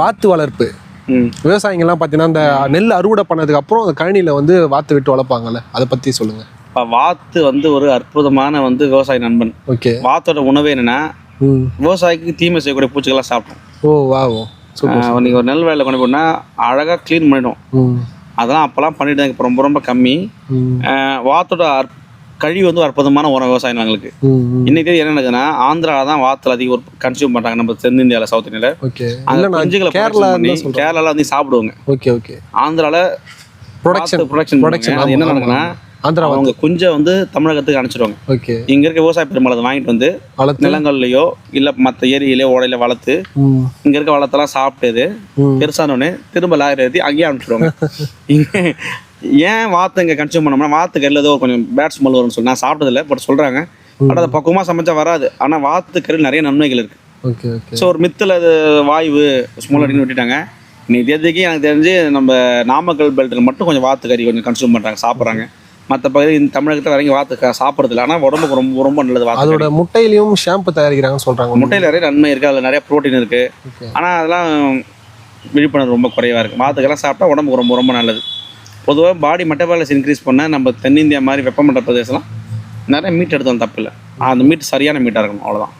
வாத்து வளர்ப்பு. விவசாயிங்கெல்லாம் பார்த்தீங்கன்னா இந்த நெல் அறுவடை பண்ணதுக்கு அப்புறம் அந்த கழனியில் வந்து வாத்து விட்டு வளர்ப்பாங்கல்ல அதை பற்றி சொல்லுங்கள் இப்போ வாத்து வந்து ஒரு அற்புதமான வந்து விவசாய நண்பன். ஓகே. வாத்தோட உணவு என்னன்னா விவசாயிக்கு தீமை செய்யக்கூடிய பூச்சிகள்லாம் சாப்பிடும். ஓ வா ஓ நீங்கள் ஒரு நெல் வயலில் கொண்டு போனால் அழகாக க்ளீன் பண்ணிடும். அதெல்லாம் அப்போல்லாம் பண்ணிட்டு இப்போ ரொம்ப ரொம்ப கம்மி. வாத்தோட கழிவு வந்து ஒரு அற்புதமான உரம் விவசாய நிலங்களுக்கு ம் ம் இன்னைக்கு தேதி என்ன நடக்குதுன்னா ஆந்திராவில் தான் வாத்தில் அதிகம் கன்சியூம் பண்ணுறாங்க நம்ம தென்னிந்தியாவில் சவுத் இந்தியாவில் அந்த குஞ்சுகளை கேரளா தான் கேரளால வந்து சாப்பிடுவாங்க. Okay okay. ஆந்திராவில் ப்ரொடக்ஷன் ப்ரொடக்ஷன் ப்ரொடக்ஷன் அது என்ன நடக்குன்னா ஆந்திரா அவங்க குஞ்சை வந்து தமிழகத்துக்கு அனுப்பிச்சிடுவாங்க. ஓகே. இங்க இருக்க விவசாய பெருமாள் அதை வாங்கிட்டு வந்து நிலங்கள்லயோ இல்ல மற்ற ஏரியிலயோ ஓடையில வளர்த்து இங்க இருக்க வளர்த்தெல்லாம் சாப்பிட்டது பெருசானோடனே திரும்ப லாரி ஏற்றி அங்கேயே அனுப்பிச்சிடுவாங்க. ஏன் வாத்து இங்கே கன்சியூம் பண்ணோம்னா வாத்து கறியில் ஏதோ கொஞ்சம் பேட் ஸ்மெல் வரும்னு சொல்லி நான் சாப்பிட்டதில்ல பட் சொல்றாங்க. பட் அதை பக்குவமாக சமைச்சா வராது. ஆனா வாத்து கறியில் நிறைய நன்மைகள் இருக்கு. Okay okay. ஸோ ஒரு மித்தில் அது வாய்வு ஸ்மெல் அப்படின்னு விட்டுட்டாங்க. இன்னைக்கு தேதிக்கு எனக்கு தெரிஞ்சு நம்ம நாமக்கல் பெல்ட்டில் மட்டும் கொஞ்சம் வாத்து கறி கொஞ்சம் கன்சியூம் பண்ணுறாங்க சாப்பிட்றாங்க. மற்ற பகுதி இந்த தமிழகத்தில் வரைக்கும் வாத்து க- சாப்பிட்றதில்ல. ஆனால் உடம்புக்கு ரொம்ப ரொம்ப நல்லது வாத்து அதோட முட்டையிலையும் ஷாம்பு தயாரிக்கிறாங்கன்னு சொல்கிறாங்க முட்டையில் நிறைய நன்மை இருக்குது அதில் நிறைய ப்ரோட்டீன் இருக்குது ஆனால் அதெல்லாம் விழிப்புணர்வு ரொம்ப குறைவாக இருக்குது வாத்துக்கெல்லாம் சாப்பிட்டா உடம்புக்கு ரொம்ப ரொம்ப நல்லது. பொதுவாக பாடி மெட்டபாலஸ் இன்க்ரீஸ் பண்ணால் நம்ம தென்னிந்தியா மாதிரி வெப்பமண்டல பிரதேசம்லாம் நிறைய மீட் எடுத்தோம் தப்பு இல்லை அந்த மீட் சரியான மீட்டாக இருக்கணும் அவ்வளோதான்